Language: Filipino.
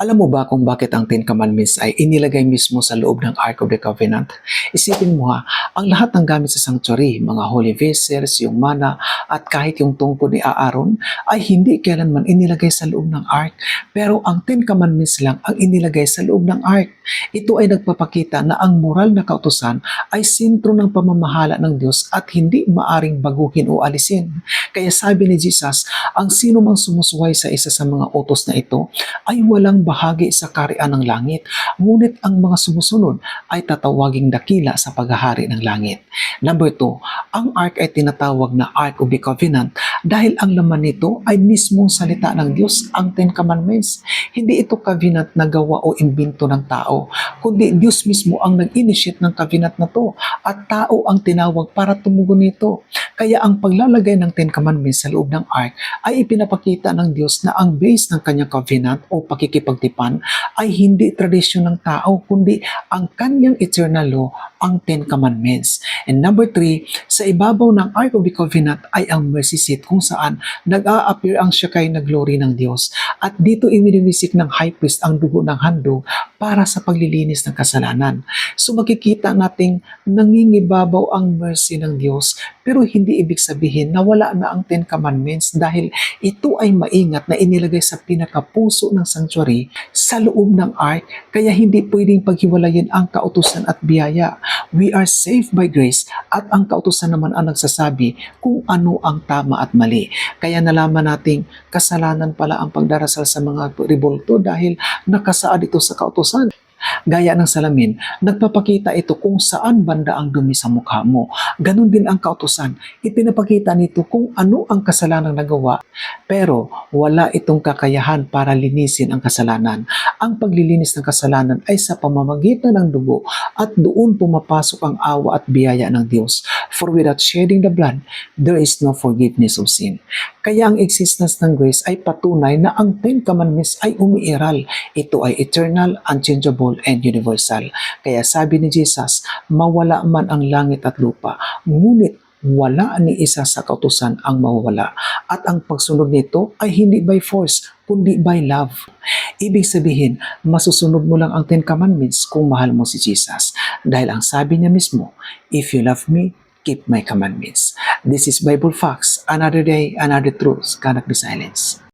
Alam mo ba kung bakit ang Ten Commandments ay inilagay mismo sa loob ng Ark of the Covenant? Isipin mo ha, ang lahat ng gamit sa sanctuary, mga holy vessels, yung mana, at kahit yung tungkod ni Aaron, ay hindi kailanman inilagay sa loob ng Ark. Pero ang Ten Commandments lang ang inilagay sa loob ng Ark. Ito ay nagpapakita na ang moral na kautusan ay sentro ng pamamahala ng Diyos at hindi maaring baguhin o alisin. Kaya sabi ni Jesus, ang sino mang sumusuway sa isa sa mga utos na ito ay walang bahagi sa karian ng langit, ngunit ang mga sumusunod ay tatawaging dakila sa paghahari ng langit. Number two, ang ark ay tinatawag na Ark of the Covenant dahil ang laman nito ay mismong salita ng Diyos, ang Ten Commandments. Hindi ito covenant na gawa o imbento ng tao, kundi Diyos mismo ang nag-initiate ng covenant na to at tao ang tinawag para tumugon nito. Kaya ang paglalagay ng Ten Commandments sa loob ng ark ay ipinapakita ng Diyos na ang base ng kanyang covenant o pakikipagtipan ay hindi tradisyon ng tao, kundi ang kanyang eternal law, ang Ten Commandments. And number three, sa ibabaw ng Ark of the Covenant ay ang mercy seat kung saan nag-a-appear ang Shekinah na glory ng Diyos. At dito ininiwisik ng high priest ang dugo ng handog para sa paglilinis ng kasalanan. So makikita nating nangingibabaw ang mercy ng Diyos pero hindi ibig sabihin na wala na ang Ten Commandments dahil ito ay maingat na inilagay sa pinakapuso ng sanctuary sa loob ng ark kaya hindi pwedeng paghiwalayin ang kautusan at biyaya. We are saved by grace at ang kautusan naman ang nagsasabi kung ano ang tama at mali. Kaya nalaman nating kasalanan pala ang pagdarasal sa mga revolto dahil nakasaad ito sa kautusan. Gaya ng salamin, nagpapakita ito kung saan banda ang dumi sa mukha mo. Ganon din ang kautusan. Ipinapakita nito kung ano ang kasalanang nagawa. Pero wala itong kakayahan para linisin ang kasalanan. Ang paglilinis ng kasalanan ay sa pamamagitan ng dugo at doon pumapasok ang awa at biyaya ng Diyos. For without shedding the blood, there is no forgiveness of sin. Kaya ang existence ng grace ay patunay na ang Ten Commandments ay umiiral. Ito ay eternal, unchangeable, and universal. Kaya sabi ni Jesus, mawala man ang langit at lupa, ngunit wala ni isa sa kautusan ang mawawala. At ang pagsunod nito ay hindi by force, kundi by love. Ibig sabihin, masusunod mo lang ang Ten Commandments kung mahal mo si Jesus. Dahil ang sabi niya mismo, If you love me, keep my commandments. This is Bible Facts. Another day, another truth. Cannot be silenced.